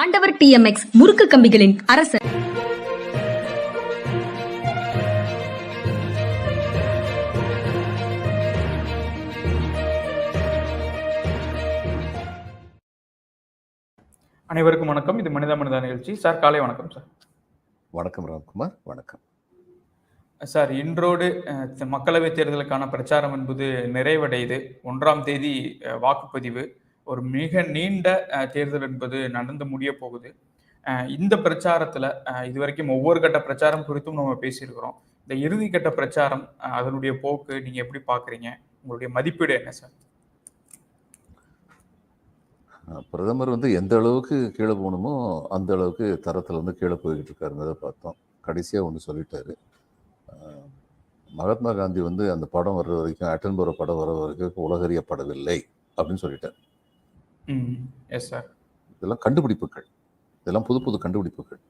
ஆண்டவர் டிஎம்எக்ஸ் முறுக்கு கம்பிகளின் அரசர். அனைவருக்கும் வணக்கம். இது மனிதா மனிதா நிகழ்ச்சி. சார் காலை வணக்கம் சார். வணக்கம் ராம்குமார். வணக்கம். சார் இன்றோடு மக்களவைத் தேர்தலுக்கான பிரச்சாரம் என்பது நிறைவடையுது. ஒன்றாம் தேதி வாக்குப்பதிவு. ஒரு மிக நீண்ட தேர்தல் என்பது நடந்து முடிய போகுது. இந்த பிரச்சாரத்துல இது இதுவரைக்கும் ஒவ்வொரு கட்ட பிரச்சாரம் குறித்தும் நம்ம பேசியிருக்கிறோம். இந்த இறுதி கட்ட பிரச்சாரம் அதனுடைய போக்கு நீங்க எப்படி பாக்குறீங்க? உங்களுடைய மதிப்பீடு என்ன சார்? பிரதமர் வந்து எந்த அளவுக்கு கீழே போகணுமோ அந்த அளவுக்கு தரத்தில் வந்து கீழே போய்கிட்டு இருக்காருங்கிறத பார்த்தோம். கடைசியாக ஒன்று சொல்லிட்டாரு. மகாத்மா காந்தி வந்து அந்த படம் வர்ற வரைக்கும் அட்டன்புர படம் வர வரைக்கும் உலகறியப்படவில்லை அப்படின்னு சொல்லிட்டார். இதெல்லாம் கண்டுபிடிப்புகள். இதெல்லாம் புது புது கண்டுபிடிப்புகள்.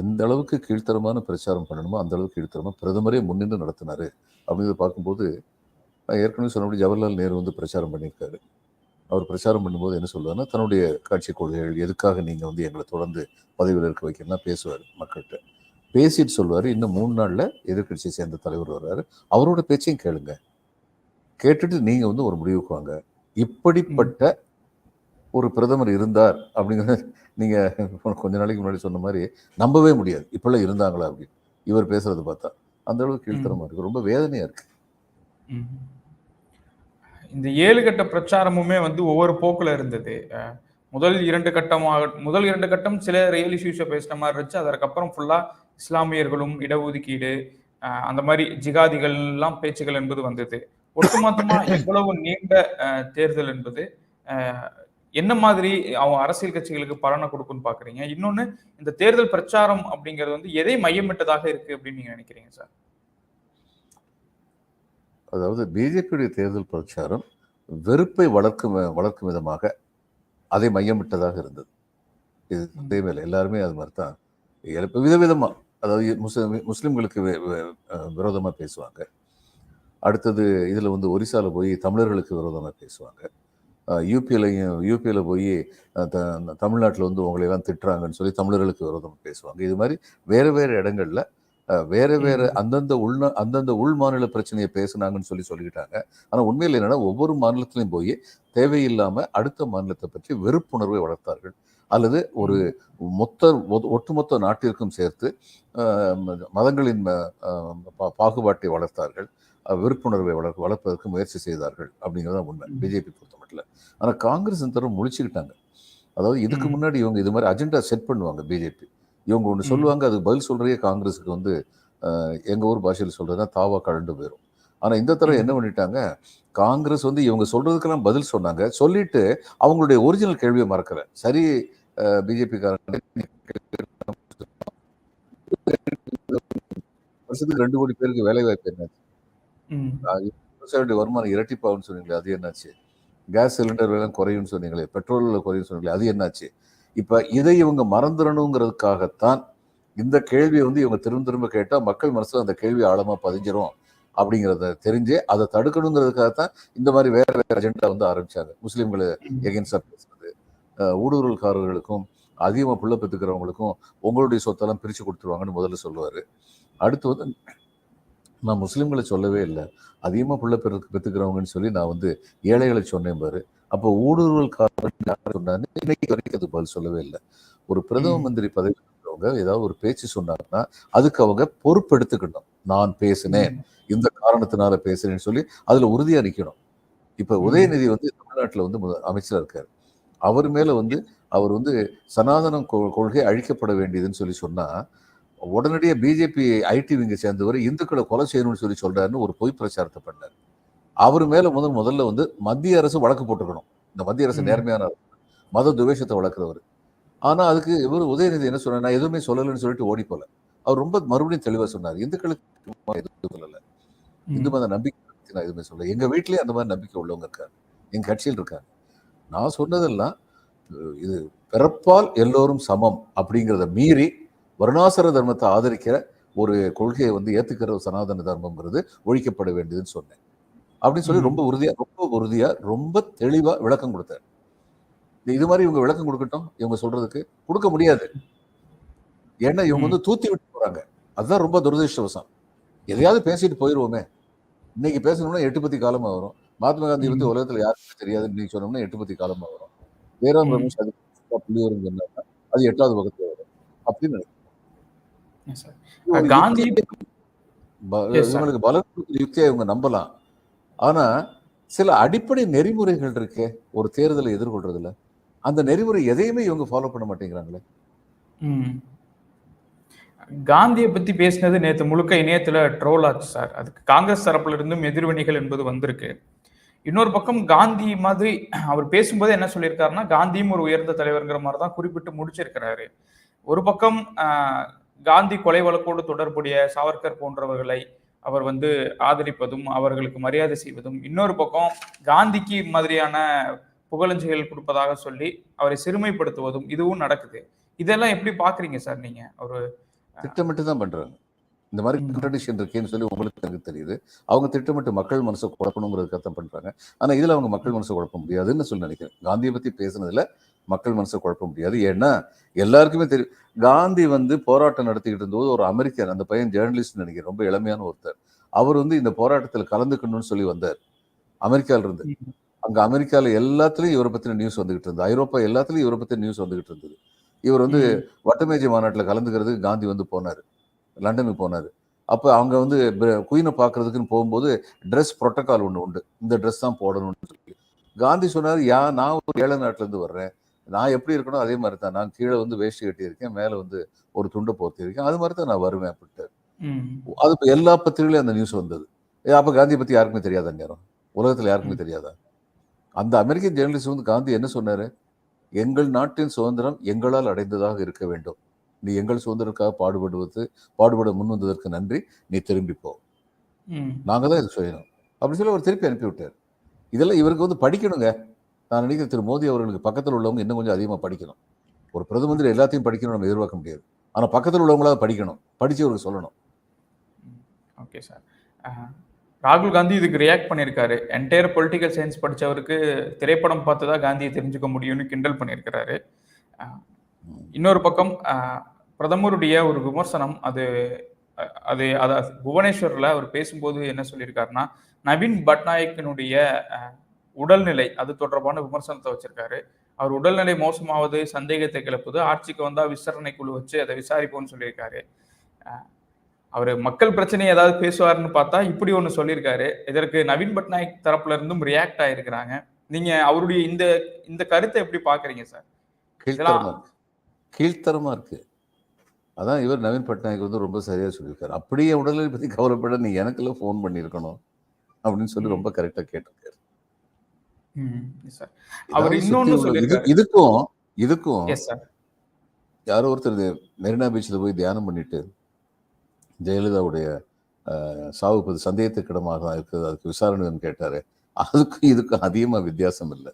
எந்த அளவுக்கு கீழ்த்தரமான பிரச்சாரம் பண்ணணுமோ அந்த அளவுக்கு கீழ்த்தரமாக பிரதமரே முன்னின்று நடத்தினாரு அப்படிங்கிறத பார்க்கும்போது நான் ஏற்கனவே சொன்னபடி ஜவஹர்லால் நேரு வந்து பிரச்சாரம் பண்ணியிருக்காரு. அவர் பிரச்சாரம் பண்ணும்போது என்ன சொல்லுவார்னா தன்னுடைய காட்சி கொள்கைகள் எதுக்காக நீங்கள் வந்து எங்களை தொடர்ந்து பதவியில் இருக்க வைக்கணும்னா பேசுவார் மக்கள்கிட்ட. பேசிட்டு சொல்லுவார். இன்னும் மூணு நாளில் எதிர்க்கட்சியை சேர்ந்த தலைவர் வர்றாரு அவரோட பேச்சையும் கேளுங்க. கேட்டுட்டு நீங்கள் வந்து ஒரு முடிவுக்கு வாங்க. இப்படிப்பட்ட ஒரு பிரதமர் இருந்தார் அப்படிங்கிறத நீங்கள் கொஞ்ச நாளைக்கு முன்னாடி சொன்ன மாதிரி நம்பவே முடியாது. இப்பெல்லாம் இருந்தாங்களா அப்படின்னு இவர் பேசுறது பார்த்தா. அந்த அளவுக்கு கீழ்த்தரமாக இருக்கு. ரொம்ப வேதனையா இருக்கு. இந்த ஏழு கட்ட பிரச்சாரமுமே வந்து ஒவ்வொரு போக்குல இருந்தது. முதல் இரண்டு கட்டமாக முதல் இரண்டு கட்டம் சில ரியல் இஷ்யூஸை பேசுன மாதிரி இருந்துச்சு. அதற்கப்புறம் ஃபுல்லா இஸ்லாமியர்களும் இடஒதுக்கீடு அந்த மாதிரி ஜிகாதிகள் எல்லாம் பேச்சுகள் என்பது வந்தது. ஒட்டுமொத்தமா இவ்வளவு நீண்ட தேர்தல் என்பது என்ன மாதிரி அவங்க அரசியல் கட்சிகளுக்கு பலனை கொடுக்கும்னு பாக்குறீங்க? இன்னொன்னு இந்த தேர்தல் பிரச்சாரம் அப்படிங்கிறது வந்து எதை மையமிட்டதாக இருக்கு அப்படின்னு நீங்க நினைக்கிறீங்க சார்? அதாவது பிஜேபியுடைய தேர்தல் பிரச்சாரம் வெறுப்பை வளர்க்கும் வளர்க்கும் விதமாக அதை மையமிட்டதாக இருந்தது. இது சந்தேகமே இல்லை எல்லாருமே அது மாதிரி தான் இப்ப விதவிதமா அதாவது முஸ்லிம் முஸ்லிம்களுக்கு வி- வி- அஹ் விரோதமா பேசுவாங்க. அடுத்தது இதுல வந்து ஒரிசால போய் தமிழர்களுக்கு விரோதமா பேசுவாங்க. யூபியிலையும் யூபியில் போய் தமிழ்நாட்டில் வந்து உங்களை எல்லாம் திட்டுறாங்கன்னு சொல்லி தமிழர்களுக்கு விரோதமா பேசுவாங்க. இது மாதிரி வேறு வேறு இடங்கள்ல வேற வேற. அந்தந்த உள்நா அந்தந்த உள் மாநில பிரச்சனையை பேசுனாங்கன்னு சொல்லி சொல்லிக்கிட்டாங்க ஆனா உண்மையில் என்னன்னா ஒவ்வொரு மாநிலத்திலையும் போய் தேவையில்லாம அடுத்த மாநிலத்தை பற்றி வெறுப்புணர்வை வளர்த்தார்கள். அல்லது ஒரு மொத்த ஒட்டுமொத்த நாட்டிற்கும் சேர்த்து மதங்களின் பாகுபாட்டை வளர்த்தார்கள். அஹ், வெறுப்புணர்வை வளர்க்க வளர்ப்பதற்கு முயற்சி செய்தார்கள் அப்படிங்கிறது தான் உண்மை. பிஜேபி பொறுத்த மட்டும் ஆனா காங்கிரஸ் இந்த தடவை முழிச்சுக்கிட்டாங்க அதாவது இதுக்கு. முன்னாடி இவங்க இது மாதிரி அஜெண்டா செட் பண்ணுவாங்க பிஜேபி இவங்க ஒன்று. சொல்லுவாங்க அது பதில் சொல்றதே காங்கிரஸுக்கு வந்து அஹ், எங்க ஊர் பாஷையில் சொல்றதுன்னா தாவா கழண்டு போயிடும் ஆனா இந்த தடவை. என்ன பண்ணிட்டாங்க காங்கிரஸ் வந்து இவங்க சொல்றதுக்கெல்லாம் பதில் சொன்னாங்க சொல்லிட்டு அவங்களுடைய ஒரிஜினல் கேள்வியை மறக்கல சரி பிஜேபி காரங்க வருஷத்துக்கு ரெண்டு கோடி பேருக்கு வேலை வாய்ப்பு என்னாச்சு ம். வருமானம் இரட்டிப்பாகும்னு சொன்னீங்களே அது என்னாச்சு? கேஸ் சிலிண்டர் விலை குறையும்னு சொன்னீங்களே பெட்ரோல் குறையும் சொன்னீங்களே அது என்னாச்சு? இப்ப இதை இவங்க மறந்துடணுங்கிறதுக்காகத்தான் இந்த கேள்வியை வந்து இவங்க திரும்ப திரும்ப கேட்டா மக்கள் மனசுல அந்த கேள்வி ஆழமா பதிஞ்சிரும் அப்படிங்கிறத தெரிஞ்சு அதை தடுக்கணுங்கிறதுக்காகத்தான் இந்த மாதிரி வேற வேற அஜெண்டா வந்து ஆரம்பிச்சாங்க. முஸ்லீம்களை எகென்ஸ்டாக பேசுறது ஊடுருவல்காரர்களுக்கும் அதிகமாக புள்ள பெற்றுக்கிறவங்களுக்கும் உங்களுடைய சொத்தெல்லாம் பிரித்து கொடுத்துருவாங்கன்னு முதல்ல சொல்லுவார். அடுத்து வந்து நான் முஸ்லீம்களை சொல்லவே இல்லை. அதிகமாக புள்ள பெரு பெற்றுக்கிறவங்கன்னு சொல்லி நான் வந்து ஏழைகளை சொன்னேன் பாரு. அப்போ யார் சொன்னாங்க இன்னைக்கு வரைக்கும் அது பதில் சொல்லவே இல்லை. ஒரு பிரதம. மந்திரி பதவி இருக்கிறவங்க ஏதாவது ஒரு பேச்சு சொன்னாங்கன்னா அதுக்கு அவங்க பொறுப்பெடுத்துக்கணும் நான் பேசினேன். இந்த காரணத்தினால பேசுறேன்னு சொல்லி அதுல உறுதியா நிக்கணும். இப்ப. உதயநிதி வந்து தமிழ்நாட்டுல வந்து அமைச்சரா இருக்காரு. அவர் மேல வந்து அவர் வந்து சனாதனம் கொ- கொள்கை அழிக்கப்பட வேண்டியதுன்னு சொல்லி சொன்னா உடனடியாக பிஜேபி ஐடி விங்க சேர்ந்தவர் இந்துக்களை கொலை செய்யணும்னு சொல்லி சொல்றாருன்னு ஒரு பொய் பிரச்சாரத்தை பண்ணார். அவர் மேல முதல் முதல்ல வந்து மத்திய அரசு வழக்கு போட்டுக்கணும். இந்த மத்திய அரசு. நேர்மையான. மத துவேஷத்தை வளர்க்குறவர். ஆனா அதுக்கு இவர் உதயநிதி என்ன சொன்னார் நான் எதுவுமே சொல்லலைன்னு சொல்லிட்டு ஓடி போல. அவர் ரொம்ப மறுபடியும் தெளிவா சொன்னார் இந்துக்களுக்கு எதுவும் சொல்லல. இந்து. மத நம்பிக்கை நான் எதுவுமே சொல்ல எங்க வீட்லயே அந்த மாதிரி நம்பிக்கை உள்ளவங்க இருக்காங்க. எங்க கட்சியில் இருக்காங்க. நான் சொன்னதெல்லாம் இது பிறப்பால் எல்லோரும் சமம் அப்படிங்கிறத மீறி வருணாசர தர்மத்தை ஆதரிக்கிற ஒரு கொள்கையை வந்து ஏத்துக்கிற ஒரு சனாதன தர்மம்ங்கிறது ஒழிக்கப்பட வேண்டியதுன்னு சொன்னேன் அப்படின்னு சொல்லி. ரொம்ப உறுதியா ரொம்ப உறுதியா ரொம்ப தெளிவா விளக்கம் கொடுத்தார் இது மாதிரி இவங்க விளக்கம் கொடுக்கட்டும் இவங்க சொல்றதுக்கு கொடுக்க முடியாது ஏன்னா இவங்க. வந்து தூத்தி விட்டு போறாங்க அதுதான் ரொம்ப துரதிருஷ்டவசம் எதையாவது பேசிட்டு போயிருவோமே இன்னைக்கு பேசணும்னா எட்டு பத்தி காலமா வரும் மகாத்மா காந்தி ம். உலகத்துல யாருக்குமே தெரியாது இன்னைக்கு சொன்னோம்னா எட்டு பத்தி காலமா வரும் வேறாம். ரமேஷ் அது சொன்னாங்க அது எட்டாவது பக்கத்துல வரும் அப்படின்னு நினைக்கிறேன். Yes, sir. இது ஒரு காந்தி. இவங்களுக்கு பலம் யுக்தியை இவங்க நம்பலாம். ஆனா சில அடிப்படை நெறிமுறைகள் இருக்கே ஒரு தேர்தலை எதிர்கொள்றதுல. அந்த நெறிமுறை எதையுமே இவங்க ஃபாலோ பண்ண மாட்டேங்கிறாங்களே. காந்தியை பத்தி பேசினது நேத்து முழுக்க இணையத்துல ட்ரோல் ஆச்சு சார் அதுக்கு காங்கிரஸ் தரப்புல இருந்தும் எதிர்வினைகள் என்பது வந்திருக்கு. இன்னொரு பக்கம் காந்தி மாதிரி அவர் பேசும்போது என்ன சொல்லியிருக்காருன்னா காந்தியும் ஒரு உயர்ந்த தலைவர்ங்கிற மாதிரி தான் குறிப்பிட்டு முடிச்சிருக்கிறாரு. ஒரு பக்கம் காந்தி கொலை வழக்கோடு தொடர்புடைய சாவர்கர் போன்றவர்களை அவர் வந்து ஆதரிப்பதும் அவர்களுக்கு மரியாதை செய்வதும் இன்னொரு பக்கம் காந்திக்கு மாதிரியான புகழஞ்சைகள் கொடுப்பதாக சொல்லி அவரை சிறுமைப்படுத்துவதும் இதுவும் நடக்குது. இதெல்லாம் எப்படி பாக்குறீங்க சார் நீங்க? ஒரு திட்டமிட்டு தான் பண்றாங்க. இந்த மாதிரி. கான்ட்ரடிக்ஷன் இருக்கேன்னு சொல்லி உங்களுக்கு எனக்கு தெரியுது. அவங்க திட்டமிட்டு மக்கள் மனசை குழப்பணுங்கிறதுக்காக தான் பண்றாங்க. ஆனா இதுல அவங்க மக்கள் மனசை குழப்ப முடியாதுன்னு சொல்லி நினைக்கிறேன். காந்தியை பத்தி பேசுனதுல மக்கள் மனசை குழப்ப முடியாது. ஏன்னா எல்லாருக்குமே தெரியும் காந்தி வந்து போராட்டம் நடத்திக்கிட்டு இருந்தபோது ஒரு அமெரிக்கன் அந்த பையன் ஜேர்னலிஸ்ட் நினைக்கிறேன் ரொம்ப இளமையான ஒருத்தர். அவர் வந்து இந்த போராட்டத்தில் கலந்துக்கணும்னு சொல்லி வந்தார். அமெரிக்கால இருந்து. அங்க அமெரிக்கால எல்லாத்துலயும் இவரை பத்தின நியூஸ் வந்துகிட்டு இருந்தது. ஐரோப்பா எல்லாத்துலயும் இவரை பத்தின நியூஸ் வந்துகிட்டு இருந்தது. இவர் வந்து வட்டமேஜை மாநாட்டில் கலந்துக்கிறதுக்கு காந்தி வந்து போனார். லண்டனுக்கு போனார். அப்போ அவங்க வந்து குயினை பார்க்கறதுக்குன்னு போகும்போது ட்ரெஸ் ப்ரோட்டோகால் ஒன்று உண்டு. இந்த ட்ரெஸ் தான் போடணும்னு சொல்லி. காந்தி சொன்னார் யா நான் ஒரு ஏழை நாட்டிலேருந்து வர்றேன். நான் எப்படி இருக்கணும் அதே மாதிரி தான் நான் கீழே வந்து வேஷ்டி கட்டியிருக்கேன் மேலே வந்து ஒரு துண்டை போர்த்திருக்கேன் அது மாதிரி தான் நான் வருவேன் அப்படின்ட்டு. அது எல்லா பத்திரிகையிலும் அந்த நியூஸ் வந்தது. அப்ப காந்தி பத்தி யாருக்குமே தெரியாத நேரம் உலகத்துல யாருக்குமே தெரியாதா? அந்த அமெரிக்கன் ஜேர்னலிஸ்ட் வந்து காந்தி என்ன சொன்னாரு? எங்கள் நாட்டின் சுதந்திரம் எங்களால் அடைந்ததாக இருக்க வேண்டும். நீ எங்கள் சுதந்திரத்துக்காக பாடுபடுவது பாடுபட முன் வந்ததற்கு நன்றி. நீ திரும்பி போ. ம், நாங்க தான் இது செய்யணும். அப்படி சொல்லி அவர் திருப்பி அனுப்பி விட்டார் இதெல்லாம் இவருக்கு வந்து படிக்கணுங்க. நான் நினைக்கிற திரு மோடி அவர்களுக்கு பக்கத்தில் உள்ளவங்க இன்னும் கொஞ்சம் அதிகமாக படிக்கணும். ஒரு பிரதம மந்திரி எல்லாத்தையும் படிக்கணும் நம்ம எதிர்பார்க்க முடியாது. ஆனால் பக்கத்தில் உள்ளவங்களாவது படிக்கணும். படித்து அவருக்கு சொல்லணும். ஓகே சார் ராகுல் காந்தி இதுக்கு ரியாக்ட் பண்ணியிருக்காரு. என்டையர் பொலிட்டிக்கல் சயின்ஸ் படித்தவருக்கு திரைப்படம் பார்த்து தான் காந்தியை தெரிஞ்சுக்க முடியும்னு கிண்டல் பண்ணியிருக்கிறாரு. இன்னொரு பக்கம் பிரதமருடைய ஒரு விமர்சனம் அது அது அத புவனேஸ்வரில் அவர் பேசும்போது என்ன சொல்லியிருக்காருன்னா நவீன் பட்நாயக்கினுடைய உடல்நிலை அது தொடர்பான விமர்சனத்தை வச்சிருக்காரு. அவர் உடல்நிலை மோசமாவது சந்தேகத்தை கிளப்புது ஆட்சிக்கு வந்தா விசாரணை குழு வச்சு அதை விசாரிப்போம்னு சொல்லியிருக்காரு. அவர் மக்கள் பிரச்சனை ஏதாவது பேசுவாருன்னு பார்த்தா இப்படி ஒன்று சொல்லியிருக்காரு. இதற்கு நவீன் பட்நாயக் தரப்புல இருந்தும் ரியாக்ட் ஆயிருக்கிறாங்க. நீங்க அவருடைய இந்த இந்த கருத்தை எப்படி பாக்குறீங்க சார்? கீழ்த்தரமா இருக்கு. கீழ்த்தரமா இருக்கு. அதான் இவர் நவீன் பட்நாயக் வந்து ரொம்ப சரியா சொல்லியிருக்காரு. அப்படியே உடல்நிலை பத்தி கவலைப்பட நீ எனக்கெல்லாம் ஃபோன் பண்ணியிருக்கணும் அப்படின்னு சொல்லி ரொம்ப கரெக்டா கேட்டிருக்காரு. சார் அவர் இன்னொன்னு இதுக்கும் இதுக்கும் யாரோ ஒருத்தர் மெரினா பீச்சில் போய் தியானம் பண்ணிட்டு ஜெயலலிதாவுடைய அஹ், சாவு பத்தி சந்தேகத்துக்கிடமாக தான் இருக்குது அதுக்கு விசாரணைன்னு கேட்டாரு. அதுக்கும் இதுக்கும் அதிகமா வித்தியாசம் இல்லை.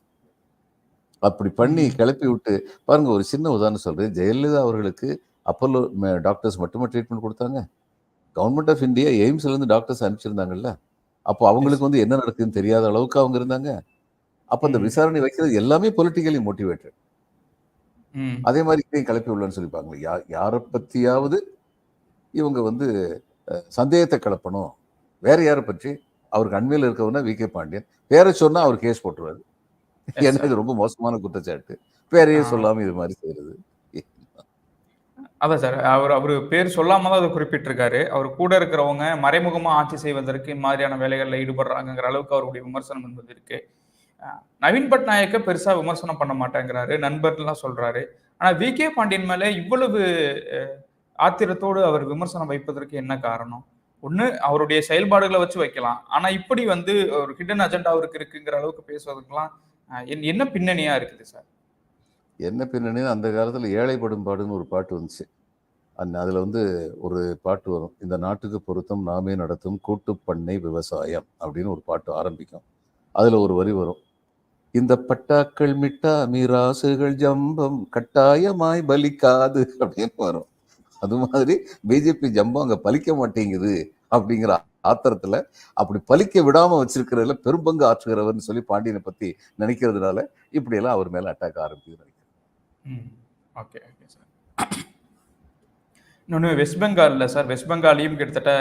அப்படி பண்ணி கிளப்பி விட்டு பாருங்க ஒரு சின்ன உதாரணம் சொல்றேன். ஜெயலலிதா அவர்களுக்கு அப்பல்லோ டாக்டர்ஸ் மட்டுமே ட்ரீட்மெண்ட் கொடுத்தாங்க. கவர்மெண்ட் ஆஃப் இந்தியா எய்ம்ஸ்ல இருந்து டாக்டர்ஸ் அனுப்பிச்சிருந்தாங்கல்ல. அப்போ அவங்களுக்கு வந்து என்ன நடக்குதுன்னு தெரியாத அளவுக்கு அவங்க இருந்தாங்க. அப்ப அந்த. விசாரணை வைக்கிறது எல்லாமே பொலிட்டிக்கலி மோட்டிவேட்டட் அதே மாதிரி இதையும் கிளப்பி விடலான்னு சொல்லிப்பாங்க யா யாரை பத்தியாவது இவங்க வந்து சந்தேகத்தை கிளப்பணும். வேற யாரை பற்றி? அவருக்கு அண்மையில் இருக்கவனா வி கே பாண்டியன் பேரை சொன்னா அவர் கேஸ் போட்டுருவாரு. ஏன்னா. இது ரொம்ப மோசமான குற்றச்சாட்டு. பேரையே. சொல்லாம இது மாதிரி செய்யறது. அதான் சார் அவர் அவர் பேர் சொல்லாம தான் அதை குறிப்பிட்டிருக்காரு. அவர் கூட இருக்கிறவங்க மறைமுகமா ஆட்சி செய்வதற்கு மாதிரியான வேலைகளில் ஈடுபடுறாங்கிற அளவுக்கு அவருடைய விமர்சனம் என்பது இருக்கு. நவீன் பட்நாயக்க பெருசா விமர்சனம் பண்ண மாட்டேங்கிறாரு நண்பர்லாம் சொல்றாரு. ஆனா வி. கே. பாண்டியன் மேல இவ்வளவு ஆத்திரத்தோடு அவர் விமர்சனம் வைப்பதற்கு என்ன காரணம்? ஒண்ணு அவருடைய செயல்பாடுகளை வச்சு வைக்கலாம். ஆனா இப்படி வந்து ஒரு ஹிடன் அஜெண்டா அவருக்கு இருக்குங்கிற அளவுக்கு பேசுவதற்கெல்லாம் என்ன- பின்னணியா இருக்குது சார் என்ன பின்னணி அந்த காலத்தில் ஏழைப்படும் பாடுன்னு ஒரு பாட்டு வந்துச்சு. அந்த அதில் வந்து ஒரு பாட்டு வரும். இந்த நாட்டுக்கு பொருத்தம் நாமே நடத்தும் கூட்டு பண்ணை விவசாயம் அப்படின்னு ஒரு பாட்டு ஆரம்பிக்கும். அதில் ஒரு வரி வரும். இந்த பட்டாக்கள் மிட்டா மீராசுகள் ஜம்பம் கட்டாயமாய் பலிக்காது அப்படின்னு வரும். அது மாதிரி பிஜேபி ஜம்பம் அங்க பலிக்க மாட்டேங்குது அப்படிங்கிற ஆத்திரத்துல அப்படி பலிக்க விடாம வச்சிருக்கிறதுல பெரும்பங்கு ஆற்றுகிறவர்னு சொல்லி பாண்டியனை பத்தி நினைக்கிறதுனால இப்படி எல்லாம் அவர் மேல அட்டாக் ஆரம்பிக்குது நினைக்கிறேன். ஓகே ஓகே சார் இன்னொன்று வெஸ்ட் பெங்காலில் சார் வெஸ்ட் பெங்காலையும் கிட்டத்தட்ட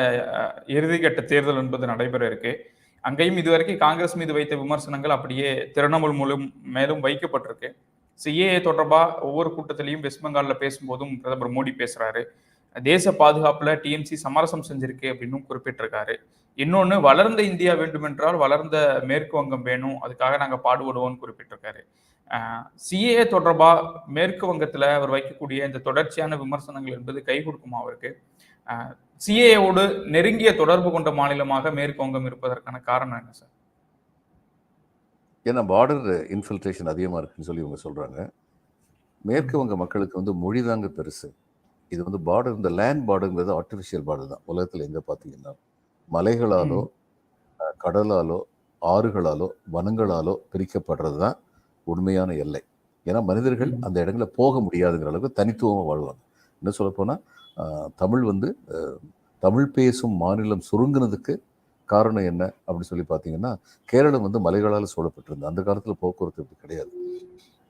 இறுதிக்கட்ட தேர்தல் என்பது நடைபெற இருக்கு. அங்கேயும் இதுவரைக்கும் காங்கிரஸ் மீது வைத்த விமர்சனங்கள் அப்படியே திரிணாமுல் மூலம் மேலும் வைக்கப்பட்டிருக்கு. சிஏஏ தொடர்பாக ஒவ்வொரு கூட்டத்திலையும் வெஸ்ட் பெங்காலில் பேசும்போதும் பிரதமர் மோடி பேசுகிறாரு தேச பாதுகாப்பில் டிஎம்சி சமரசம் செஞ்சிருக்கு அப்படின்னும் குறிப்பிட்டிருக்காரு. இன்னொன்று வளர்ந்த இந்தியா வேண்டுமென்றால் வளர்ந்த மேற்கு வங்கம் வேணும் அதுக்காக நாங்கள் பாடுபடுவோம்னு குறிப்பிட்டிருக்காரு. சிஏஏ தொடர்பாக மேற்கு வங்கத்தில் அவர் வைக்கக்கூடிய இந்த தொடர்ச்சியான விமர்சனங்கள் என்பது கை கொடுக்குமா அவருக்கு? சிஏஓடு நெருங்கிய தொடர்பு கொண்ட மாநிலமாக மேற்கு வங்கம் இருப்பதற்கான காரணம் என்ன சார்? ஏன்னா பார்டர் இன்ஃபில்ட்ரேஷன் அதிகமாக இருக்குன்னு சொல்லி இவங்க சொல்கிறாங்க மேற்கு வங்க மக்களுக்கு வந்து மொழி தாங்க பெருசு. இது வந்து பார்டர் இந்த லேண்ட் பார்டருங்கிறது ஆர்டிஃபிஷியல் பார்டர் தான். உலகத்தில் எங்கே பார்த்தீங்கன்னா மலைகளாலோ கடலாலோ ஆறுகளாலோ வனங்களாலோ பிரிக்கப்படுறது தான் உண்மையான எல்லை. ஏன்னா மனிதர்கள் அந்த இடங்களில் போக முடியாதுங்கிற அளவுக்கு தனித்துவமாக வாழ்வாங்க. என்ன சொல்லப்போனால் தமிழ் வந்து தமிழ் பேசும் மாநிலம் சுருங்குனதுக்கு காரணம் என்ன அப்படின்னு சொல்லி பார்த்தீங்கன்னா கேரளம் வந்து மலைகளால் சூழப்பட்டிருந்தது. அந்த காலத்தில் போக்குவரத்து இப்படி கிடையாது.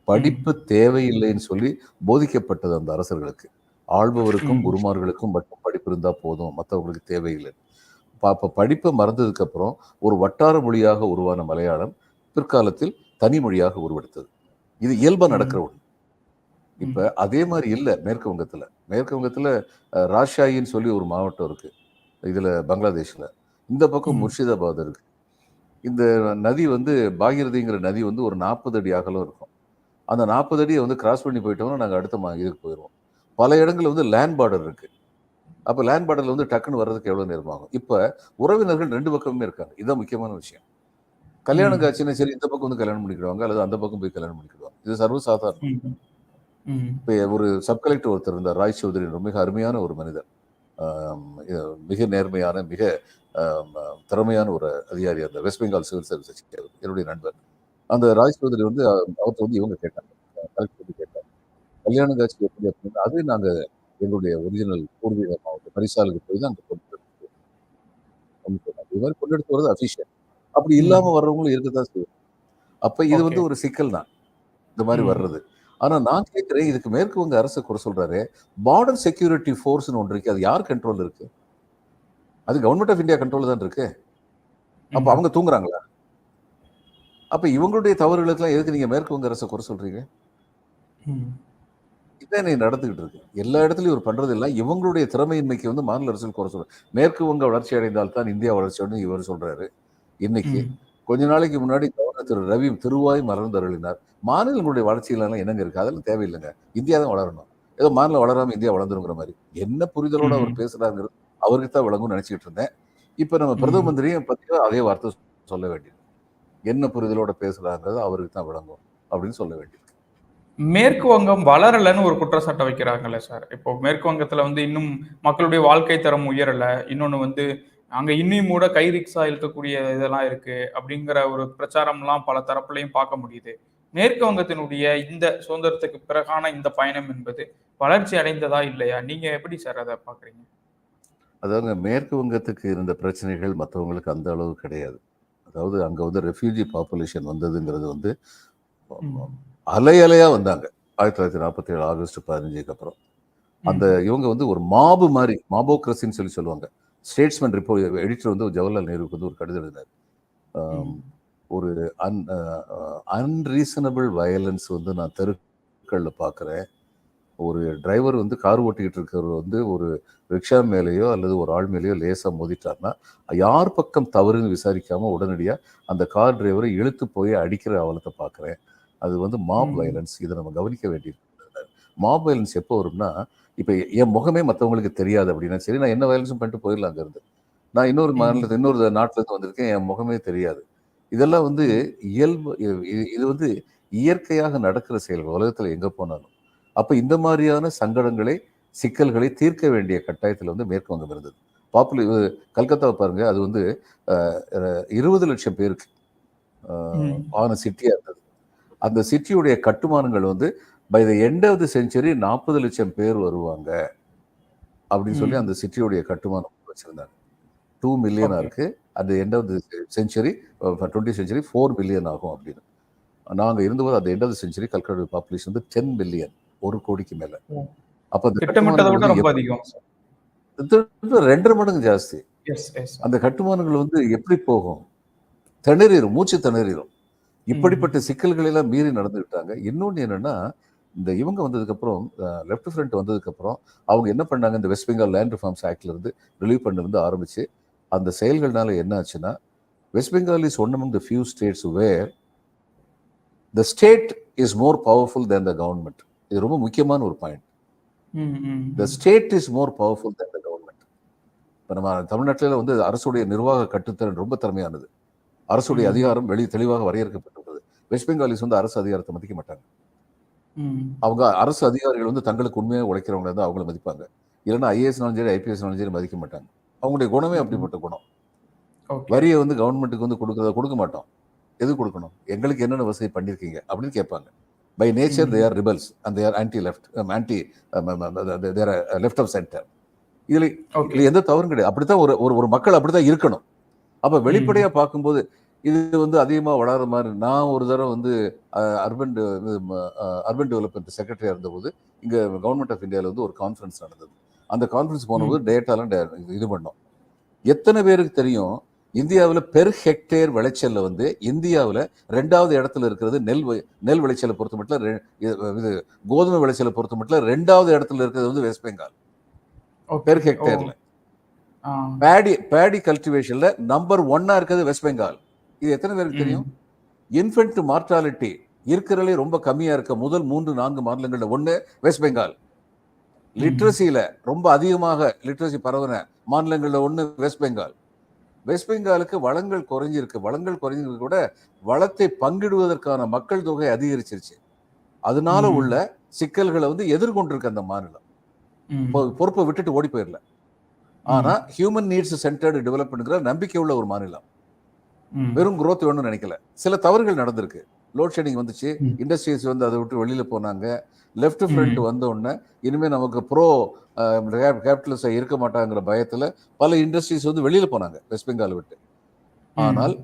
படிப்பு தேவையில்லைன்னு சொல்லி போதிக்கப்பட்டது அந்த அரசர்களுக்கு. ஆள்பவருக்கும். குருமார்களுக்கும் மட்டும் படிப்பு இருந்தால் போதும். மற்றவங்களுக்கு தேவையில்லை. அப்போ படிப்பை மறந்ததுக்கு அப்புறம் ஒரு வட்டார மொழியாக உருவான மலையாளம் பிற்காலத்தில் தனி மொழியாக உருவெடுத்தது. இது இயல்பா ம். நடக்கிற ஒன்று இப்ப அதே மாதிரி இல்லை மேற்கு வங்கத்துல. மேற்கு வங்கத்துல அஹ், ராஜ்ஷாஹின்னு சொல்லி ஒரு மாவட்டம் இருக்கு. இதுல பங்களாதேஷ்ல. இந்த பக்கம். முர்ஷிதாபாத் இருக்கு. இந்த நதி வந்து பாகீரதிங்கிற நதி வந்து ஒரு நாற்பது அடி அகலம் இருக்கும். அந்த நாற்பது அடியை வந்து கிராஸ் பண்ணி போயிட்டோம்னா நாங்கள் அடுத்த மா இதுக்கு போயிடுவோம் பல இடங்கள்ல வந்து லேண்ட் பார்டர் இருக்கு. அப்போ லேண்ட் பார்டர்ல வந்து டக்குன்னு வர்றதுக்கு எவ்வளோ நேரம் ஆகும்? இப்போ உறவினர்கள் ரெண்டு பக்கமுமே இருக்காங்க. இதுதான் முக்கியமான விஷயம். கல்யாணம். காட்சினா சரி இந்த பக்கம் வந்து கல்யாணம் பண்ணிக்கிடுவாங்க அல்லது அந்த பக்கம் போய் கல்யாணம் பண்ணிக்கிடுவாங்க. இது சர்வசாதாரணம். இப்போ ஒரு சப் கலெக்டர் ஒருத்தர் இருந்தார் ராய் சௌத்ரி மிக அருமையான ஒரு மனிதர். மிக நேர்மையான மிக திறமையான ஒரு அதிகாரி அந்த வெஸ்ட் பெங்கால் சிவில் சர்வீஸ் என்னுடைய நண்பர். அந்த ராய் சௌத்ரி வந்து அவர்ட்ட வந்து இவங்க கேட்டாங்க. கலெக்டர் வந்து கேட்டாங்க. கல்யாண காட்சி எப்படி அப்படின்னா அது நாங்கள் எங்களுடைய ஒரிஜினல் பூர்வீக மாவட்ட பரிசாலுக்கு போய் தான் அங்கே கொண்டு. இது மாதிரி கொண்டு எடுத்து வரது அஃபிஷியல் அப்படி இல்லாம வர்றவங்களும் இருக்கத்தான் செய்யும். அப்ப இது வந்து. ஒரு சிக்கல் தான். இந்த மாதிரி. வர்றது. ஆனா நான் கேட்கிறேன் இதுக்கு மேற்கு வங்க அரசு குறை சொல்றாரு பார்டர் செக்யூரிட்டி ஃபோர்ஸ்னு ஒன்று இருக்கு அது யார் கண்ட்ரோல் இருக்கு? அது கவர்மெண்ட் ஆஃப் இந்தியா கண்ட்ரோல் தான் இருக்கு. அப்ப. அவங்க தூங்குறாங்களா? அப்ப இவங்களுடைய தவறுகளுக்கெல்லாம் எதுக்கு நீங்க மேற்கு வங்க அரசை குறை சொல்றீங்க? நீ நடந்துகிட்டு இருக்கு. எல்லா இடத்துலயும் இவர் பண்றது இல்லை. இவங்களுடைய திறமையின்மைக்கு வந்து மாநில அரசுகள் குறை சொல்றாரு மேற்கு வங்க வளர்ச்சி அடைந்தால் தான் இந்தியா வளர்ச்சி அடைந்து இவர் சொல்றாரு. இன்னைக்கு. கொஞ்ச நாளைக்கு முன்னாடி கவர்னர் திரு. ரவி திருவாய் மலர்ந்து அருளினார். மாநிலங்களுடைய வளர்ச்சிகள் என்னங்க இருக்கு? அதெல்லாம் தேவையில்லைங்க. இந்தியா தான் வளரணும். ஏதோ மாநிலம் வளராம இந்தியா வளர்ந்துருங்கிற மாதிரி. என்ன புரிதலோட அவர் ம். பேசுறாங்கிறது அவருக்கு தான் விளங்கும்னு நினைச்சிட்டு இருந்தேன். இப்ப நம்ம பிரதம. மந்திரியும் பார்த்தீங்கன்னா அதே வார்த்தை சொல்ல வேண்டியது என்ன புரிதலோட பேசுறாங்கிறது அவருக்கு தான் விளங்கும் அப்படின்னு சொல்ல வேண்டியது மேற்கு வங்கம் வளரலன்னு ஒரு குற்றச்சாட்டை வைக்கிறாங்கல்ல சார். இப்போ மேற்கு வங்கத்துல வந்து இன்னும் மக்களுடைய வாழ்க்கை தரம் உயரல. இன்னொன்னு வந்து அங்க இன்னும் கூட கை ரிக்ஸா இருக்கக்கூடிய இதெல்லாம் இருக்கு. அப்படிங்கிற ஒரு பிரச்சாரம்லாம் பல தரப்புலையும் பார்க்க முடியுது. மேற்கு வங்கத்தினுடைய இந்த சுதந்திரத்துக்கு பிறகான இந்த பயணம் என்பது வளர்ச்சி அடைந்ததா இல்லையா? நீங்க எப்படி சார் அதை பாக்குறீங்க அதாவது மேற்கு வங்கத்துக்கு இருந்த பிரச்சனைகள் மற்றவங்களுக்கு அந்த அளவு கிடையாது. அதாவது அங்க வந்து ரெஃப்யூஜி பாப்புலேஷன் வந்ததுங்கிறது வந்து. அலை அலையா வந்தாங்க. ஆயிரத்தி தொள்ளாயிரத்தி நாற்பத்தி ஏழு ஆகஸ்ட் பதினஞ்சுக்கு அப்புறம். அந்த இவங்க வந்து ஒரு மாபு மாதிரி மாபோக்ரஸின்னு சொல்லி சொல்லுவாங்க. ஸ்டேட்ஸ்மேன் ரிப்போ எடிட்டர் வந்து ஜவஹர்லால் நேருவுக்கு வந்து ஒரு கடிதம் எழுதினார். ஒரு அன் அன்ரீசனபிள் வயலன்ஸ் வந்து நான் தெருக்களில் பார்க்குறேன் ஒரு டிரைவர் வந்து கார் ஓட்டிக்கிட்டு இருக்கிறவர் வந்து ஒரு ரிக்ஷா மேலேயோ அல்லது ஒரு ஆள் மேலேயோ லேசாக மோதிட்டார்னா யார் பக்கம் தவறுன்னு விசாரிக்காம உடனடியாக அந்த கார் டிரைவரை இழுத்து போய் அடிக்கிற அவலத்தை பார்க்குறேன் அது வந்து மாப். வயலன்ஸ் இதை நம்ம கவனிக்க வேண்டியிருக்கு மாப் வயலன்ஸ் எப்போ வரும்னா இப்போ என் முகமே மற்றவங்களுக்கு தெரியாது அப்படின்னா சரி நான் என்ன வயலன்ஸும் பண்ணிட்டு போயிடலாம் அங்கேருந்து நான் இன்னொரு ம். மாநிலத்தில் இன்னொரு நாட்டிலேருந்து வந்திருக்கேன் என் முகமே தெரியாது. இதெல்லாம் வந்து இயல்பு இது- வந்து இயற்கையாக நடக்கிற செயல்கள் உலகத்தில் எங்கே போனாலும் அப்போ இந்த மாதிரியான சங்கடங்களை சிக்கல்களை தீர்க்க வேண்டிய கட்டாயத்தில் வந்து மேற்கு வங்கம் இருந்தது பாப்புல கல்கத்தாவை பாருங்க அது வந்து இருபது லட்சம் பேருக்கு. ஆன சிட்டியாக இருந்தது அந்த சிட்டியுடைய கட்டுமானங்கள் வந்து by the end of the century நாற்பது லட்சம் பேர் வருவாங்க அப்படின்னு சொல்லி. அந்த சிட்டியுடைய கட்டுமானம் வச்சிருந்தாங்க டூ மில்லியனா Okay. இருக்கு at end of the century twenty century four million ஆகும் அப்படின்னு. நாங்க இருந்தபோது அந்த end of the century Calcutta population வந்து டென் மில்லியன் ஒரு கோடிக்கு மேல. அப்ப ரெண்டரை மடங்கு ஜாஸ்தி. அந்த கட்டுமானங்கள் வந்து எப்படி போகும்? திணறிடும் மூச்சு திணறிடும் இப்படிப்பட்ட சிக்கல்கள் எல்லாம் மீறி நடந்துக்கிட்டாங்க இன்னொன்று என்னன்னா இந்த இவங்க வந்ததுக்கு அப்புறம் லெஃப்ட் ஃப்ரண்ட் வந்ததுக்கு அப்புறம் அவங்க என்ன பண்ணாங்க? இந்த வெஸ்ட் பெங்கால் லேண்ட் ரிஃபார்ம்ஸ் ஆக்ட்ல இருந்து ரிலீவ் பண்ணிருந்து ஆரம்பிச்சு அந்த செயல்கள்னால என்ன ஆச்சுன்னா West Bengal is one among the few states where the state is more powerful than the government இது ரொம்ப முக்கியமான ஒரு point the state is more powerful than the government இப்போ நம்ம தமிழ்நாட்டில் வந்து அரசுடைய நிர்வாக கட்டுத்திறன் ரொம்ப திறமையானது. அரசுடைய. அதிகாரம் வெளி தெளிவாக வரையறுக்கப்பட்டுள்ளது வெஸ்ட் பெங்காலிஸ் வந்து அரசு அதிகாரத்தை மதிக்க மாட்டாங்க. அவங்க அரசு அதிகாரிகள் வந்து தங்களுக்கு உண்மையாக உழைக்கிறவங்க தான் அவங்கள மதிப்பாங்க. இல்லைன்னா ஐஏஎஸ்னாலும் சரி ஐபிஎஸ்னாலும் சரி மதிக்க மாட்டாங்க. அவங்களுடைய குணமே அப்படிப்பட்ட குணம். வரியை வந்து கவர்மெண்ட்டுக்கு வந்து கொடுக்கறத கொடுக்க மாட்டோம். எது கொடுக்கணும்? எங்களுக்கு என்னென்ன வசதி பண்ணியிருக்கீங்க? அப்படின்னு கேட்பாங்க. By nature. They are rebels and they're anti left anti they're left of centre இதில். இதுல எந்த தவறும் கிடையாது. அப்படித்தான் ஒரு ஒரு மக்கள் அப்படித்தான் இருக்கணும். அப்ப வெளிப்படையா பார்க்கும்போது இது வந்து அதிகமா வளர மாதிரி நான் ஒரு தடவை வந்து அர்பன் அர்பன் டெவலப்மெண்ட் செக்ரட்டரியா இருந்தபோது இங்க கவர்மெண்ட் ஆஃப் இந்தியாவில் வந்து ஒரு கான்ஃபரன்ஸ் நடந்தது. அந்த கான்ஃபரன்ஸ் போனபோது டேட்டாலாம் இது பண்ணோம். எத்தனை பேருக்கு தெரியும்? இந்தியாவில் பெர் ஹெக்டேர் விளைச்சல்ல வந்து இந்தியாவில் ரெண்டாவது இடத்துல இருக்கிறது நெல் நெல் விளைச்சலை பொறுத்த மட்டும் இது- கோதுமை விளைச்சலை பொறுத்த மட்டும் ரெண்டாவது இடத்துல இருக்கிறது வந்து வெஸ்ட் பெங்கால். பெர் ஹெக்டேர்ல. பேடி பேடி கல்டிவேஷன்ல நம்பர் ஒன்னா இருக்கிறது வெஸ்ட் பெங்கால் இது எத்தனை பேருக்கு தெரியும்? இன்ஃபென்ட் மார்டாலிட்டி இருக்கிறதுலே ரொம்ப கம்மியா இருக்க முதல் மூன்று நான்கு மாநிலங்கள்ல ஒண்ணு வெஸ்ட் பெங்கால் லிட்ரஸியில ரொம்ப அதிகமாக லிட்ரஸி பரவுன மாநிலங்கள்ல ஒண்ணு வெஸ்ட் பெங்கால். வெஸ்ட் பெங்காலுக்கு வளங்கள் குறைஞ்சிருக்கு. வளங்கள் குறைஞ்சிருக்கு கூட வளத்தை பங்கிடுவதற்கான மக்கள் தொகை அதிகரிச்சிருச்சு. அதனால. உள்ள சிக்கல்களை வந்து எதிர்கொண்டிருக்கு அந்த மாநிலம். பொறுப்பை விட்டுட்டு ஓடி போயிடல ஆனா ஹியூமன் நீட்ஸ் சென்டர்டு டெவலப்மெண்ட்ங்கிற நம்பிக்கை உள்ள ஒரு மாநிலம். வெறும் growth ஒன்றும் நினைக்கல. சில தவறுகள் நடந்திருக்கு. லோட் ஷெடிங் வந்துச்சு. இண்டஸ்ட்ரீஸ் வந்து அதை விட்டு வெளியில போனாங்க. Left Front. வந்த உடனே இனிமே நமக்கு ப்ரோ கேபிட்டலிஸ்ட் இருக்க மாட்டாங்கிற பயத்துல பல இண்டஸ்ட்ரீஸ் வந்து வெளியில போனாங்க வெஸ்ட் பெங்கால் விட்டு. ஆனால்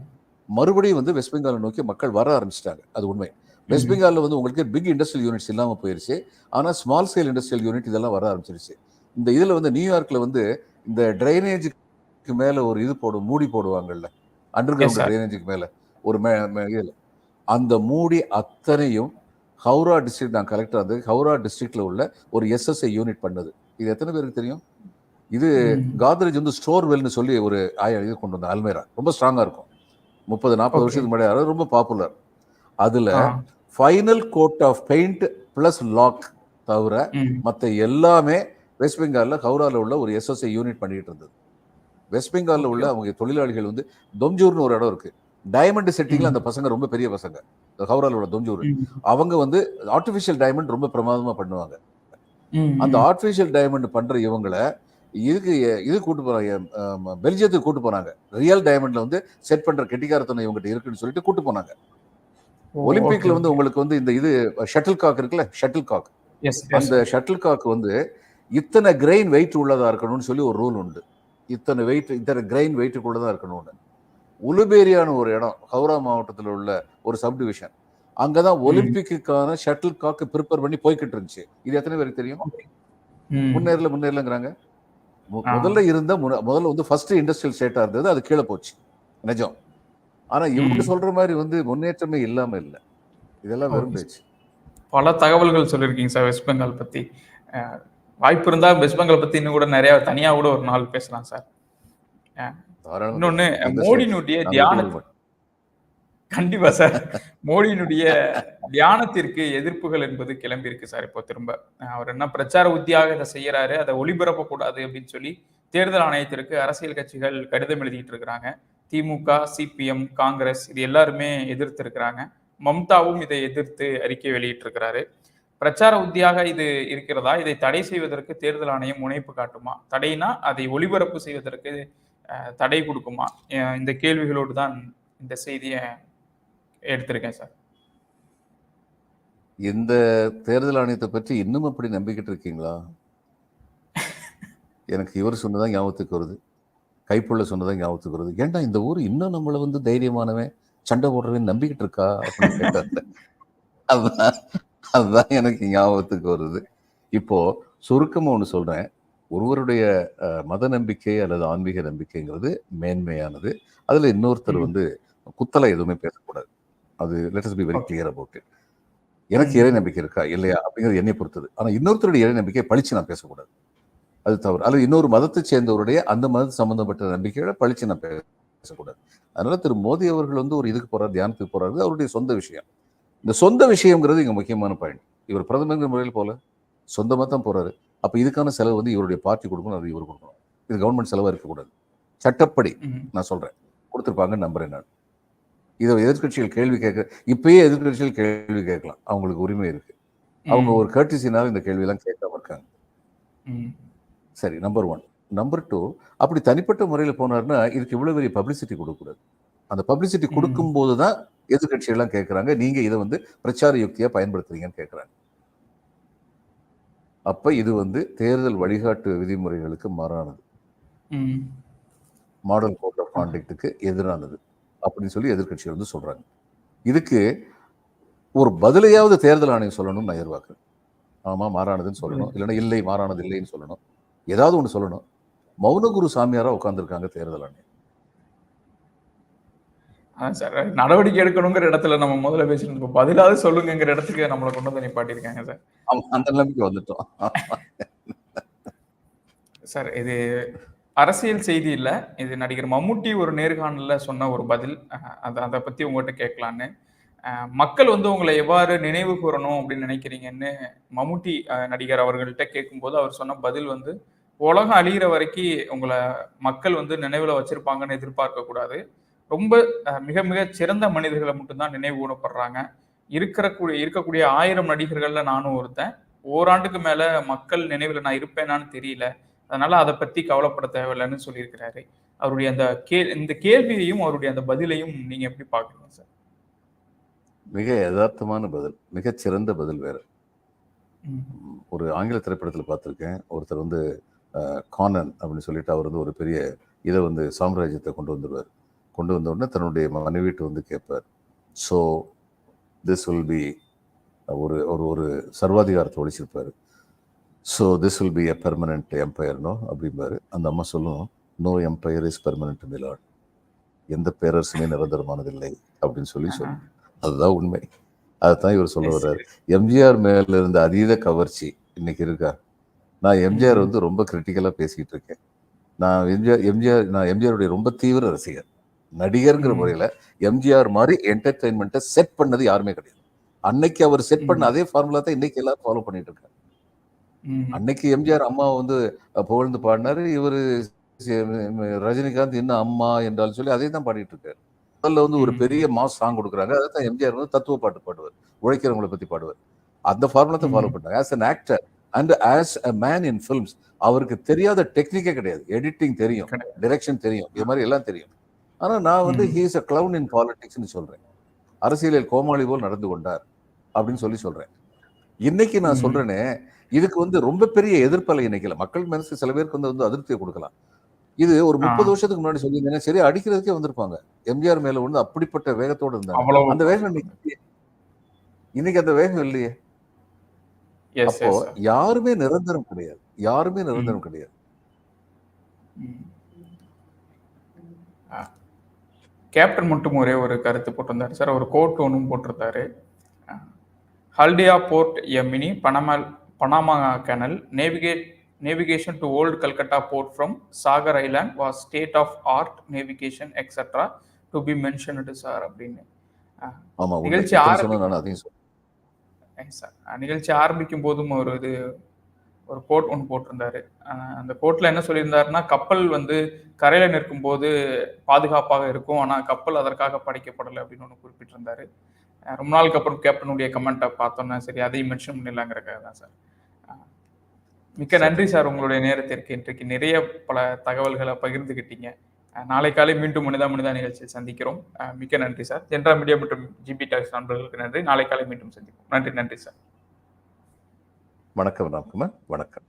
மறுபடியும் வந்து வெஸ்ட் பெங்காலை நோக்கி மக்கள் வர ஆரம்பிச்சிட்டாங்க. அது உண்மை. வெஸ்ட். பெங்கால்ல வந்து உங்களுக்கு பிக் இண்டஸ்ட்ரியல் யூனிட்ஸ் இல்லாம போயிருச்சு. ஆனா ஸ்மால் ஸ்கேல் இண்டஸ்ட்ரியல் யூனிட் இதெல்லாம் வர ஆரம்பிச்சிருச்சு. இந்த இதுல வந்து நியூயார்க்ல வந்து இந்த ட்ரைனேஜுக்கு மேல ஒரு இது போடும் மூடி போடுவாங்கல்ல அண்டர் கிரவுண்ட். ட்ரைனேஜுக்கு மேல. ஒரு மே- இதுல. அந்த மூடி அத்தனையும் ஹவுரா டிஸ்ட்ரிக்ட் நான் கலெக்டர் அது ஹவுரா டிஸ்ட்ரிக்ட்ல உள்ள ஒரு எஸ்எஸ்ஐ யூனிட் பண்ணது இது எத்தனை பேருக்கு தெரியும் இது. காத்ரேஜ் வந்து ஸ்டோர் வெல்னு சொல்லி ஒரு ஆய- இது கொண்டு வந்த அல்மேரா ரொம்ப ஸ்ட்ராங்கா இருக்கும் முப்பது நாற்பது. வருஷத்துக்கு முன்னாடி ரொம்ப பாப்புலர் அதுல. Final coat of paint plus lock தவிர. மற்ற எல்லாமே வெஸ்ட் பெங்கால்ல ஹவுரால உள்ள ஒரு எஸ்எஸ்ஐ யூனிட் பண்ணிட்டு இருந்தது வெஸ்ட் பெங்கால்ல உள்ள அவங்க தொழிலாளிகள் வந்து தொம்ஜூர்னு ஒரு இடம் இருக்கு டைமண்ட் செட்டிங்ல. அந்த பசங்க ரொம்ப பெரிய பசங்க ஹவுரால உள்ள தொம்ஜூர் ம். அவங்க வந்து ஆர்டிஃபிஷியல் டைமண்ட் ரொம்ப பிரமாதமா பண்ணுவாங்க. அந்த ஆர்டிஃபிஷியல் டைமண்ட் பண்ற இவங்கள இதுக்கு இது கூட்டு போறாங்க பெல்ஜியத்துக்கு கூட்டு போனாங்க ரியல் டைமண்ட்ல வந்து செட் பண்ற கெட்டிக்காரத்தனம் இவங்ககிட்ட இருக்குன்னு சொல்லிட்டு கூட்டு போனாங்க ஒலிம்பிக்ல வந்து. உங்களுக்கு வந்து இந்த இது ஷட்டில் காக் இருக்குல்ல ஷட்டில் காக். அந்த ஷட்டில் காக் வந்து இத்தனை கிரெயின் வெயிட் உள்ளதா இருக்கணும்னு சொல்லி ஒரு ரூல் உண்டு இத்தனை வெயிட் இத்தனை கிரெயின் வெயிட்டுக்குள்ளதா இருக்கணும்னு உலுபேரியான ஒரு இடம் ஹவுரா மாவட்டத்தில் உள்ள ஒரு சப்டிவிஷன் அங்கதான் ஒலிம்பிக்குக்கான ஷட்டில் காக்கு ப்ரிப்பேர் பண்ணி போய்கிட்டு இருந்துச்சு. இது எத்தனை பேருக்கு தெரியும். முன்னேறல முன்னேறலங்கிறாங்க. முதல்ல இருந்த முதல்ல வந்து ஃபர்ஸ்ட் இண்டஸ்ட்ரியல் ஸ்டேட்டா இருந்தது அது கீழே போச்சு. நிஜம். ஆனா இவங்க. சொல்ற மாதிரி வந்து முன்னேற்றமே இல்லாம இல்ல. இதெல்லாம் வெறும். பேச்சு. பல தகவல்கள் சொல்லியிருக்கீங்க சார் வெஸ்ட் பெங்கால் பத்தி. அஹ், வாய்ப்பு இருந்தா வெஸ்ட் பெங்கால் பத்தி இன்னும் கூட நிறைய தனியா கூட ஒரு நாள் பேசலாம் சார். இன்னொன்னு மோடியினுடைய தியான. கண்டிப்பா சார். மோடியினுடைய தியானத்திற்கு எதிர்ப்புகள் என்பது கிளம்பி இருக்கு சார் இப்போ திரும்ப. அவர் என்ன பிரச்சார உத்தியாக இதை செய்யறாரு அதை ஒளிபரப்ப கூடாது அப்படின்னு சொல்லி தேர்தல் ஆணையத்திற்கு அரசியல் கட்சிகள் கடிதம் எழுதிட்டு இருக்கிறாங்க. திமுக சிபிஎம் காங்கிரஸ் இது எல்லாருமே எதிர்த்து இருக்கிறாங்க. மம்தாவும் இதை எதிர்த்து அறிக்கை வெளியிட்டு இருக்கிறாரு. பிரச்சார உத்தியாக இது இருக்கிறதா? இதை தடை செய்வதற்கு தேர்தல் ஆணையம் முனைப்பு காட்டுமா? தடைனா அதை ஒளிபரப்பு செய்வதற்கு தடை கொடுக்குமா? இந்த கேள்விகளோடு தான் இந்த செய்தியை எடுத்திருக்கேன் சார். இந்த தேர்தல் ஆணையத்தை பற்றி இன்னும் அப்படி நம்பிக்கிட்டு இருக்கீங்களா? எனக்கு இவர் சொன்னதான் ஞாபகத்துக்கு வருது. கைப்புள்ள சொன்னதான் ஞாபகத்துக்கு வருது. ஏன்டா இந்த ஊர் இன்னும் நம்மளை வந்து தைரியமானவன் சண்டை போடுறவன் நம்பிக்கிட்டு இருக்கா? அப்படின்னு கேட்டாங்க அதுதான் அதுதான் எனக்கு ஞாபகத்துக்கு வருது. இப்போ சுருக்கமாக ஒன்று சொல்றேன். ஒருவருடைய மத நம்பிக்கை அல்லது ஆன்மீக நம்பிக்கைங்கிறது மேன்மையானது. அதுல இன்னொருத்தர். வந்து குத்தலை எதுவுமே பேசக்கூடாது. அது let's be very. Clear about it எனக்கு. இறை நம்பிக்கை இருக்கா? இல்லையா? அப்படிங்கிறது என்னை பொறுத்தது. ஆனா இன்னொருத்தருடைய இறை நம்பிக்கையை பழிச்சு நான் பேசக்கூடாது. அது தவறு. அல்லது இன்னொரு மதத்தை சேர்ந்தவருடைய அந்த மதத்து சம்பந்தப்பட்ட நம்பிக்கையோட பழிச்சு நான் பேசக்கூடாது. அதனால திரு மோடி அவர்கள் வந்து ஒரு இதுக்கு போறாரு தியானத்துக்கு போறாரு. அவருடைய சொந்த விஷயம். இந்த சொந்த விஷயம்ங்கிறது இங்க முக்கியமான பாயிண்ட் இவர் பிரதமர் முறையில் போல. சொந்தமா தான் போறாரு. அப்ப இதுக்கான செலவு வந்து இவருடைய பார்ட்டி கொடுக்கணும் அது இவர் கொடுக்கணும். இது கவர்மெண்ட் செலவா இருக்கக்கூடாது. சட்டப்படி. நான் சொல்றேன். கொடுத்துருப்பாங்கன்னு நம்புறேன் நான். இதை எதிர்க்கட்சிகள் கேள்வி கேட்க இப்பயே எதிர்க்கட்சிகள் கேள்வி கேட்கலாம். அவங்களுக்கு உரிமை இருக்கு. அவங்க. ஒரு கர்டிசினால இந்த கேள்வியெல்லாம் கேட்காம இருக்காங்க. சரி நம்பர் ஒன் நம்பர் டூ அப்படி தனிப்பட்ட முறையில் போனாருன்னா இதுக்கு இவ்வளவு பெரிய பப்ளிசிட்டி கொடுக்கக்கூடாது. அந்த பப்ளிசிட்டி. கொடுக்கும்போது தான் எதிர்கட்சிகள்லாம் கேட்குறாங்க. நீங்க இதை வந்து பிரச்சார யுக்தியா பயன்படுத்துறீங்கன்னு கேட்குறாங்க. அப்ப இது வந்து தேர்தல் வழிகாட்டு விதிமுறைகளுக்கு மாறானது. மாடல் கோட் ஆஃப் கான்டக்டுக்கு எதிரானது அப்படின்னு சொல்லி எதிர்க்கட்சிகள் வந்து சொல்றாங்க. இதுக்கு ஒரு பதிலையாவது தேர்தல் ஆணையம் சொல்லணும்னு நான் எதிர்பார்க்குறேன். ஆமா மாறானதுன்னு சொல்லணும். இல்லைன்னா இல்லை மாறானது இல்லைன்னு சொல்லணும். ஏதாவது ஒன்று சொல்லணும். மௌனகுரு சாமியாரா உட்காந்துருக்காங்க தேர்தல் ஆணையம். சார் நடவடிக்கை எடுக்கணுங்கிற இடத்துல நம்ம முதல்ல இப்போ பதிலாவது சொல்லுங்கிற இடத்துக்கு நம்மளை கொண்டு வந்து நிப்பாட்டியிருக்காங்க சார். அந்த நிலைமைக்கு வந்துட்டோம். சார் இது அரசியல் செய்தி இல்ல. இது நடிகர் மம்முட்டி ஒரு நேர்காணல்ல சொன்ன ஒரு பதில். அதை அதை பத்தி உங்ககிட்ட கேட்கலான்னு. மக்கள் வந்து உங்களை எவ்வாறு நினைவு கூறணும் அப்படின்னு நினைக்கிறீங்கன்னு மம்முட்டி நடிகர் அவர்கள்ட்ட கேட்கும்போது அவர் சொன்ன பதில் வந்து உலகம் அழியிற வரைக்கும் உங்களை மக்கள் வந்து நினைவுல வச்சிருப்பாங்கன்னு எதிர்பார்க்க கூடாது. ரொம்ப மிக மிக சிறந்த மனிதர்களை மட்டும்தான் நினைவு கூறப்படுறாங்க. இருக்கிற கூடிய இருக்கக்கூடிய ஆயிரம் நடிகர்கள்ல நானும் ஒருத்தன். ஓராண்டுக்கு மேல மக்கள் நினைவுல நான் இருப்பேனான்னு தெரியல. அதனால அதை பத்தி கவலைப்பட தேவையில்லைன்னு சொல்லியிருக்கிறாரு. அவருடைய அந்த கே இந்த கேள்வியையும் அவருடைய அந்த பதிலையும் நீங்க எப்படி பாக்குறீங்க சார்? மிக யதார்த்தமான பதில். மிகச் சிறந்த பதில் வேற. ஒரு ஆங்கில திரைப்படத்தில் பார்த்துருக்கேன். ஒருத்தர் வந்து கானன் அப்படின்னு சொல்லிட்டு அவர் வந்து ஒரு பெரிய இதை வந்து சாம்ராஜ்யத்தை கொண்டு வந்துடுவார் கொண்டு வந்த உடனே தன்னுடைய மனைவிட்டு வந்து கேட்பார். ஸோ திஸ் வில் பி ஒரு ஒரு ஒரு சர்வாதிகாரத்தை ஒழிச்சிருப்பாரு. So this will be a permanent எம்பையர்னோ அப்படிம்பாரு. அந்த அம்மா சொல்லும் நோ எம்பையர் இஸ் பெர்மனன்ட் மிலாட் எந்த பேரரசுமே நிரந்தரமானதில்லை அப்படின்னு சொல்லி சொல்லும் அதுதான் உண்மை. அதுதான் இவர் சொல்ல வர்றாரு. எம்ஜிஆர் மேல இருந்த அதீத கவர்ச்சி இன்னைக்கு இருக்கா? நான் எம்ஜிஆர். வந்து ரொம்ப கிரிட்டிக்கலா பேசிட்டு இருக்கேன். நான் எம்ஜிஆர் எம்ஜிஆர் நான் எம்ஜிஆருடைய ரொம்ப தீவிர ரசிகர். நடிகர்ங்கிற. முறையில எம்ஜிஆர் மாதிரி என்டர்டைன்மெண்ட்டை செட் பண்ணது யாருமே கிடையாது அன்னைக்கு அவர் செட் பண்ண. அதே ஃபார்முலா தான் இன்னைக்கு எல்லாரும் ஃபாலோ பண்ணிட்டு இருக்காங்க ம். அன்னைக்கு எம்ஜிஆர் அம்மா வந்து புகழ்ந்து பாடினாரு இவரு ரஜினிகாந்த் இன்னும் அம்மா என்றாலும் சொல்லி அதே தான் பாடிட்டு இருக்காரு முதல்ல வந்து ஒரு. பெரிய மாஸ் சாங் கொடுக்குறாங்க அதை தான் எம்ஜிஆர் வந்து தத்துவ பாட்டு பாடுவார் உழைக்கிறவங்களை பத்தி பாடுவார் அந்த ஃபார்முலா தான் ஃபாலோ. பண்ணாங்க as an actor and as a man in films அவருக்கு தெரியாத டெக்னிக்கே கிடையாது எடிட்டிங் தெரியும். டிரெக்ஷன் தெரியும் இது மாதிரி எல்லாம் தெரியும் ஆனா நான் வந்து. ஹீஸ் அ கிளவுன் இன் பாலிடிக்ஸ்னு சொல்றேன். அரசியலில் கோமாளி போல் நடந்து கொண்டார் அப்படின்னு சொல்லி சொல்றேன். இன்னைக்கு நான் ம். சொல்றேனே இதுக்கு வந்து ரொம்ப பெரிய எதிர்ப்பலை இன்னைக்கு மக்கள் மனசு சில பேருக்கு வந்து வந்து அதிருப்தியை கொடுக்கலாம். இது ஒரு. முப்பது வருஷத்துக்கு முன்னாடி சொல்லியிருந்தேன்னா சரி அடிக்கிறதுக்கே வந்திருப்பாங்க. எம்ஜிஆர் மேல வந்து அப்படிப்பட்ட வேகத்தோட இருந்தாங்க. அந்த வேகம் இன்னைக்கு அந்த வேகம் இல்லையே. அப்போ யாருமே நிரந்தரம் கிடையாது. யாருமே நிரந்தரம் கிடையாது. கேப்டன் மட்டும் ஒரே ஒரு கருத்து போட்டிருந்தாரு சார். ஒரு கோட் ஒன்றும் போட்டிருந்தாரு. Haldia port a mini பனமல் Panama canal. Navigate navigation to old Calcutta port from Sagar Island was state of art navigation etcetera to be mentioned sir அப்படின்னு. நிகழ்ச்சி ஆரம்பி- நிகழ்ச்சி ஆரம்பிக்கும் போதும் ஒரு இது ஒரு கோட் ஒன்று போட்டிருந்தாரு. அந்த கோட்ல என்ன சொல்லியிருந்தாருன்னா கப்பல் வந்து கரையில நிற்கும் போது பாதுகாப்பாக இருக்கும். ஆனா கப்பல் அதற்காக படைக்கப்படலை அப்படின்னு ஒன்று குறிப்பிட்டிருந்தாரு. ரொம்ப நாளுக்கு அப்புறம் கேப்டனுடைய கமெண்ட்டை பார்த்தோன்னா சரி அதையும் மென்ஷன் பண்ணிடலாங்கிறக்காக தான் சார். மிக்க நன்றி சார் உங்களுடைய நேரத்திற்கு. இன்றைக்கு நிறைய பல தகவல்களை பகிர்ந்துக்கிட்டீங்க நாளை காலை மீண்டும் மனிதா மனிதா நிகழ்ச்சியில் சந்திக்கிறோம். மிக்க நன்றி சார். ஜென்ரா மீடியா மற்றும் ஜிபி டாக்ஸ் நண்பர்களுக்கு நன்றி. நாளை காலை மீண்டும் சந்திப்போம். நன்றி நன்றி சார். வணக்கம் ராம்குமார் வணக்கம்.